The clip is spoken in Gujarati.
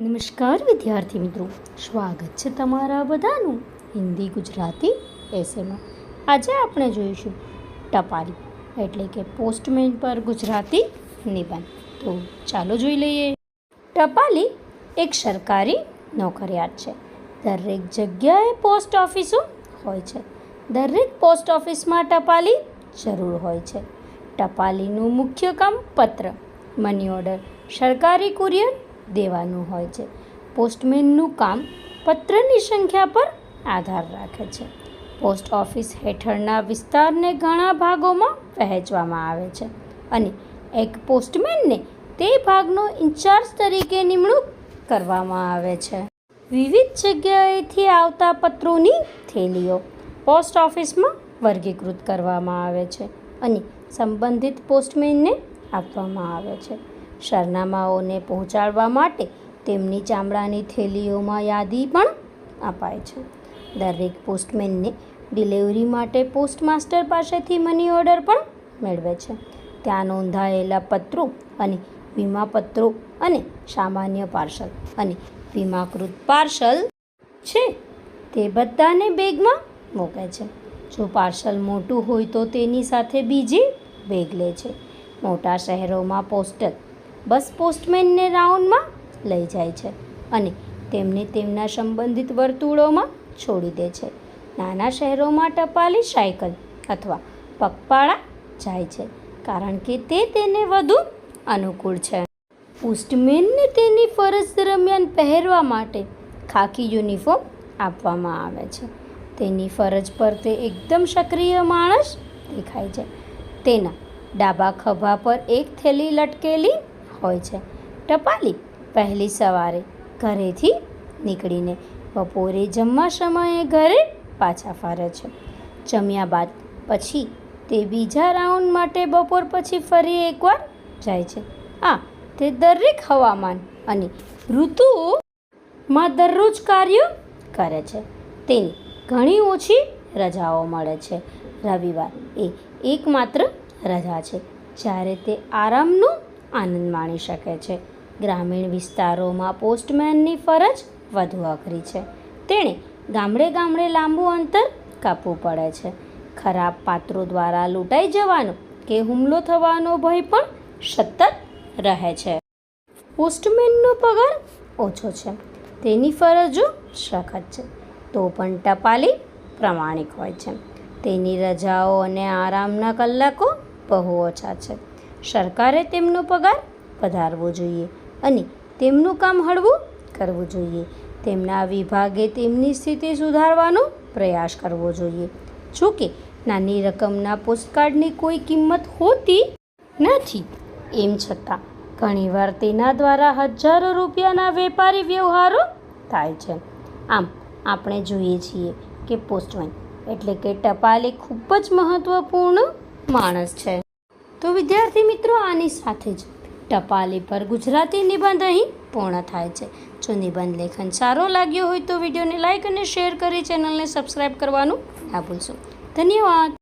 નમસ્કાર, વિદ્યાર્થી મિત્રો. સ્વાગત છે તમારા બધાનું હિન્દી ગુજરાતી એસેમાં આજે આપણે જોઈશું ટપાલી, એટલે કે પોસ્ટમેન પર ગુજરાતી નિબંધ. તો ચાલો જોઈ લઈએ. ટપાલી એક સરકારી નોકરિયાત છે. દરેક જગ્યાએ પોસ્ટ ઓફિસો હોય છે. દરેક પોસ્ટ ઓફિસમાં ટપાલી જરૂર હોય છે. ટપાલીનું મુખ્ય કામ પત્ર, મની ઓર્ડર, સરકારી કુરિયર દેવાનું હોય છે. પોસ્ટમેનનું કામ પત્રની સંખ્યા પર આધાર રાખે છે. પોસ્ટ ઓફિસ હેઠળના વિસ્તારને ઘણા ભાગોમાં વહેંચવામાં આવે છે અને એક પોસ્ટમેનને તે ભાગનો ઇન્ચાર્જ તરીકે નિમણૂક કરવામાં આવે છે. વિવિધ જગ્યાએથી આવતા પત્રોની થેલીઓ પોસ્ટ ઓફિસમાં વર્ગીકૃત કરવામાં આવે છે અને સંબંધિત પોસ્ટમેનને આપવામાં આવે છે. સરનામાઓને પહોંચાડવા માટે તેમની ચામડાની થેલીઓમાં યાદી પણ અપાય છે. દરેક પોસ્ટમેનને ડિલિવરી માટે પોસ્ટમાસ્ટર પાસેથી મની ઓર્ડર પણ મેળવે છે. ત્યાં નોંધાયેલા પત્રો અને વીમાપત્રો અને સામાન્ય પાર્સલ અને વીમાકૃત પાર્સલ છે તે બધાને બેગમાં મૂકે છે. જો પાર્સલ મોટું હોય તો તેની સાથે બીજી બેગ લે છે. મોટા શહેરોમાં પોસ્ટલ બસ પોસ્ટમેનને રાઉન્ડમાં લઈ જાય છે અને તેમને તેમના સંબંધિત વર્તુળોમાં છોડી દે છે. નાના શહેરોમાં ટપાલી સાયકલ અથવા પગપાળા જાય છે કારણ કે તે તેને વધુ અનુકૂળ છે. પોસ્ટમેનને તેની ફરજ દરમિયાન પહેરવા માટે ખાકી યુનિફોર્મ આપવામાં આવે છે. તેની ફરજ પર તે એકદમ સક્રિય માણસ દેખાય છે. તેના ડાબા ખભા પર એક થેલી લટકેલી હોય છે. ટપાલી પહેલી સવારે ઘરેથી નીકળીને બપોરે જમવા સમયે ઘરે પાછા ફરે છે. જમ્યા બાદ પછી તે બીજા રાઉન્ડ માટે બપોર પછી ફરી એકવાર જાય છે. આ તે દરેક હવામાન અને ઋતુઓમાં દરરોજ કાર્ય કરે છે. તેની ઘણી ઓછી રજાઓ મળે છે. રવિવાર એ એકમાત્ર રજા છે. જ્યારે તે આરામનો આનંદ માણી શકે છે. ગ્રામીણ વિસ્તારોમાં પોસ્ટમેનની ફરજ વધુ અઘરી છે. તેણે ગામડે ગામડે લાંબુ અંતર કાપવું પડે છે. ખરાબ પાત્રો દ્વારા લૂંટાઈ જવાનો કે હુમલો થવાનો ભય પણ સતત રહે છે. પોસ્ટમેનનો પગાર ઓછો છે. તેની ફરજો સખત છે. તો પણ ટપાલી પ્રમાણિક હોય છે. તેની રજાઓ અને આરામના કલાકો બહુ ઓછા છે. સરકારે તેમનો પગાર વધારવો જોઈએ અને તેમનું કામ હળવું કરવું જોઈએ. તેમના વિભાગે તેમની સ્થિતિ સુધારવાનો પ્રયાસ કરવો જોઈએ. જો કે, નાની રકમના પોસ્ટકાર્ડની કોઈ કિંમત હોતી નથી. એમ છતાં, ઘણીવાર તેના દ્વારા હજારો રૂપિયાના વેપારી વ્યવહારો થાય છે. આમ, આપણે જોઈએ છીએ કે પોસ્ટમેન એટલે કે ટપાલી ખૂબ જ મહત્ત્વપૂર્ણ માણસ છે. તો વિદ્યાર્થી મિત્રો આની સાથે જ ટપાલી પર ગુજરાતી નિબંધ અહીં પૂર્ણ થાય છે. જો નિબંધ લેખન સારો લાગ્યો હોય તો વિડીયોને લાઇક અને શેર કરી ચેનલને સબસ્ક્રાઈબ કરવાનું ના ભૂલશો. ધન્યવાદ.